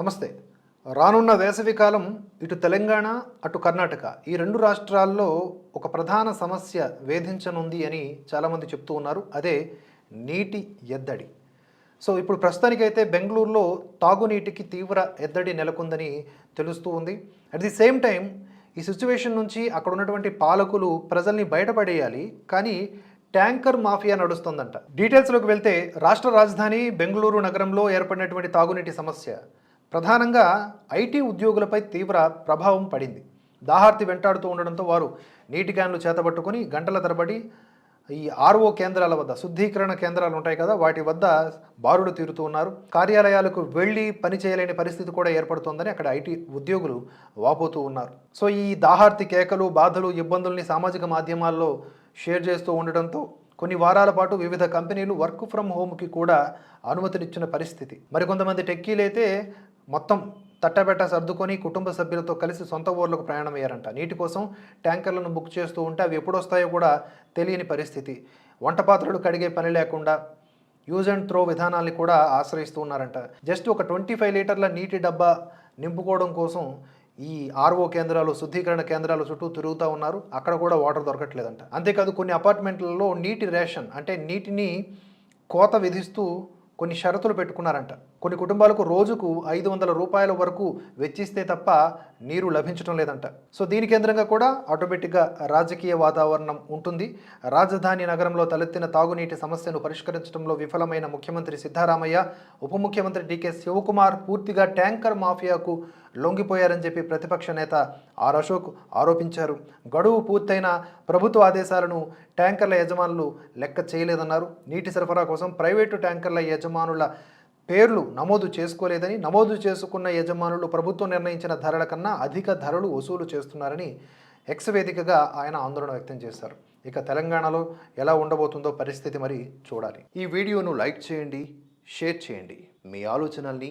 నమస్తే. రానున్న వేసవి కాలం ఇటు తెలంగాణ అటు కర్ణాటక ఈ రెండు రాష్ట్రాల్లో ఒక ప్రధాన సమస్య వేధించనుంది అని చాలామంది చెప్తూ ఉన్నారు. అదే నీటి ఎద్దడి. సో ఇప్పుడు ప్రస్తుతానికైతే బెంగళూరులో తాగునీటికి తీవ్ర ఎద్దడి నెలకొందని తెలుస్తూ ఉంది. అట్ ది సేమ్ టైం ఈ సిచ్యువేషన్ నుంచి అక్కడ ఉన్నటువంటి పాలకులు ప్రజల్ని బయటపడేయాలి కానీ ట్యాంకర్ మాఫియా నడుస్తుందంట. డీటెయిల్స్లోకి వెళ్తే రాష్ట్ర రాజధాని బెంగళూరు నగరంలో ఏర్పడినటువంటి తాగునీటి సమస్య ప్రధానంగా ఐటీ ఉద్యోగులపై తీవ్ర ప్రభావం పడింది. దాహార్తి వెంటాడుతూ ఉండడంతో వారు నీటి క్యాన్లు చేతబట్టుకొని గంటల తరబడి ఈ ఆర్ఓ కేంద్రాల వద్ద శుద్ధీకరణ కేంద్రాలు ఉంటాయి కదా వాటి వద్ద బారుడు తీరుతూ ఉన్నారు. కార్యాలయాలకు వెళ్ళి పని చేయలేని పరిస్థితి కూడా ఏర్పడుతోందని అక్కడ ఐటీ ఉద్యోగులు వాపోతూ ఉన్నారు. సో ఈ దాహార్తి కేకలు బాధలు ఇబ్బందుల్ని సామాజిక మాధ్యమాల్లో షేర్ చేస్తూ ఉండడంతో కొన్ని వారాల పాటు వివిధ కంపెనీలు వర్క్ ఫ్రమ్ హోమ్కి కూడా అనుమతినిచ్చిన పరిస్థితి. మరికొంతమంది టెక్కీలైతే మొత్తం తట్టబెట్ట సర్దుకొని కుటుంబ సభ్యులతో కలిసి సొంత ఊర్లకు ప్రయాణమయ్యారంట. నీటి కోసం ట్యాంకర్లను బుక్ చేస్తూ ఉంటే అవి ఎప్పుడొస్తాయో కూడా తెలియని పరిస్థితి. వంట పాత్రలు కడిగే పని లేకుండా యూజ్ అండ్ త్రో విధానాల్ని కూడా ఆశ్రయిస్తూ ఉన్నారంట. జస్ట్ ఒక ట్వంటీ ఫైవ్ లీటర్ల నీటి డబ్బా నింపుకోవడం కోసం ఈ ఆర్ఓ కేంద్రాలు శుద్ధీకరణ కేంద్రాలు చుట్టూ తిరుగుతూ ఉన్నారు. అక్కడ కూడా వాటర్ దొరకట్లేదంట. అంతేకాదు కొన్ని అపార్ట్మెంట్లలో నీటి రేషన్ అంటే నీటిని కోత విధిస్తూ కొన్ని షరతులు పెట్టుకున్నారంట. కొన్ని కుటుంబాలకు రోజుకు ఐదు వందల రూపాయల వరకు వెచ్చిస్తే తప్ప నీరు లభించడం లేదంట. సో దీని కేంద్రంగా కూడా ఆటోమేటిక్గా రాజకీయ వాతావరణం ఉంటుంది. రాజధాని నగరంలో తలెత్తిన తాగునీటి సమస్యను పరిష్కరించడంలో విఫలమైన ముఖ్యమంత్రి సిద్ధారామయ్య ఉప ముఖ్యమంత్రి డీకే శివకుమార్ పూర్తిగా ట్యాంకర్ మాఫియాకు లొంగిపోయారని చెప్పి ప్రతిపక్ష నేత ఆర్ అశోక్ ఆరోపించారు. గడువు పూర్తయిన ప్రభుత్వ ఆదేశాలను ట్యాంకర్ల యజమానులు లెక్క చేయలేదన్నారు. నీటి సరఫరా కోసం ప్రైవేటు ట్యాంకర్ల యజమానుల పేర్లు నమోదు చేసుకోలేదని నమోదు చేసుకున్న యజమానులు ప్రభుత్వం నిర్ణయించిన ధరల కన్నా అధిక ధరలు వసూలు చేస్తున్నారని ఎక్స్ వేదికగా ఆయన ఆందోళన వ్యక్తం చేశారు. ఇక తెలంగాణలో ఎలా ఉండబోతుందో పరిస్థితి మరి చూడాలి. ఈ వీడియోను లైక్ చేయండి షేర్ చేయండి. మీ ఆలోచనల్ని